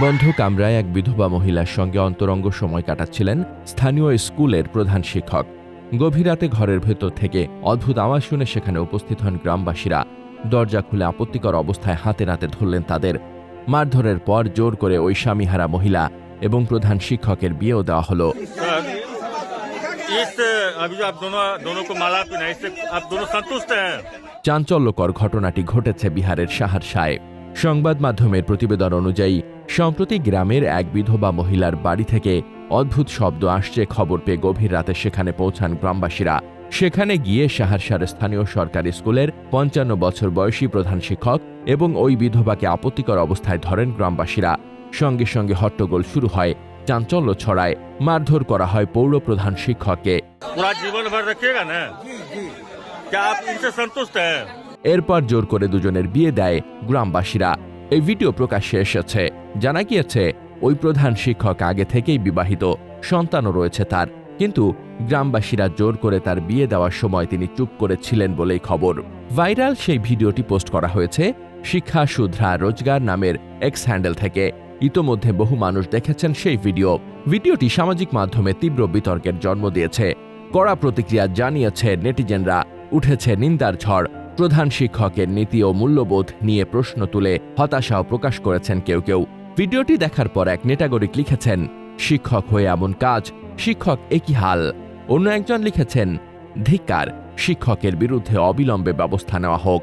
বন্ধ কামরায় এক বিধবা মহিলার সঙ্গে অন্তরঙ্গ সময় কাটাচ্ছিলেন স্থানীয় স্কুলের প্রধান শিক্ষক। গভীর রাতে ঘরের ভেতর থেকে অদ্ভুত আওয়াজ শুনে সেখানে উপস্থিত হন গ্রামবাসীরা। দরজা খুলে আপত্তিকর অবস্থায় হাতে নাতে ধরলেন তাদের। মারধরের পর জোর করে ওই স্বামীহারা মহিলা এবং প্রধান শিক্ষকের বিয়েও দেওয়া হলো। सर, इस अभी जो आप दोनों दोनों को माला पहना इससे आप दोनों संतुष्ट हैं চাঞ্চল্যকর ঘটনাটি ঘটেছে বিহারের সাহারসায় সংবাদ মাধ্যমের প্রতিবেদন অনুযায়ী সম্প্রতি গ্রামের এক বিধবা মহিলার বাড়ি থেকে অদ্ভুত শব্দ আসছে খবর পেয়ে গভীর রাতে সেখানে পৌঁছান গ্রামবাসীরা সেখানে গিয়ে সাহারসার স্থানীয় সরকারি স্কুলের পঞ্চান্ন বছর বয়সী প্রধান শিক্ষক এবং ওই বিধবাকে আপত্তিকর অবস্থায় ধরেন গ্রামবাসীরা সঙ্গে সঙ্গে হট্টগোল শুরু হয় চাঞ্চল্য ছড়ায়। মারধর করা হয় পৌর প্রধান শিক্ষককে। এরপর জোর করে দুজনের বিয়ে দেয় গ্রামবাসীরা। এই ভিডিও প্রকাশ্যে এসেছে। জানা গিয়েছে ওই প্রধান শিক্ষক আগে থেকেই বিবাহিত সন্তানও রয়েছে তার। কিন্তু গ্রামবাসীরা জোর করে তার বিয়ে দেওয়ার সময় তিনি চুপ করেছিলেন বলেই খবর। ভাইরাল সেই ভিডিওটি পোস্ট করা হয়েছে শিক্ষা সুধরা রোজগার নামের এক্স হ্যান্ডেল থেকে। ইতোমধ্যে বহু মানুষ দেখেছেন সেই ভিডিও। ভিডিওটি সামাজিক মাধ্যমে তীব্র বিতর্কের জন্ম দিয়েছে। কড়া প্রতিক্রিয়া জানিয়েছে নেটিজেনরা, উঠেছে নিন্দার ঝড়। প্রধান শিক্ষকের নীতি ও মূল্যবোধ নিয়ে প্রশ্ন তুলে হতাশাও প্রকাশ করেছেন কেউ কেউ। ভিডিওটি দেখার পর এক নেটাগরিক লিখেছেন, শিক্ষক হয়ে এমন কাজ, শিক্ষক একই হাল। অন্য একজন লিখেছেন, ধিক্কার, শিক্ষকের বিরুদ্ধে অবিলম্বে ব্যবস্থা নেওয়া হোক।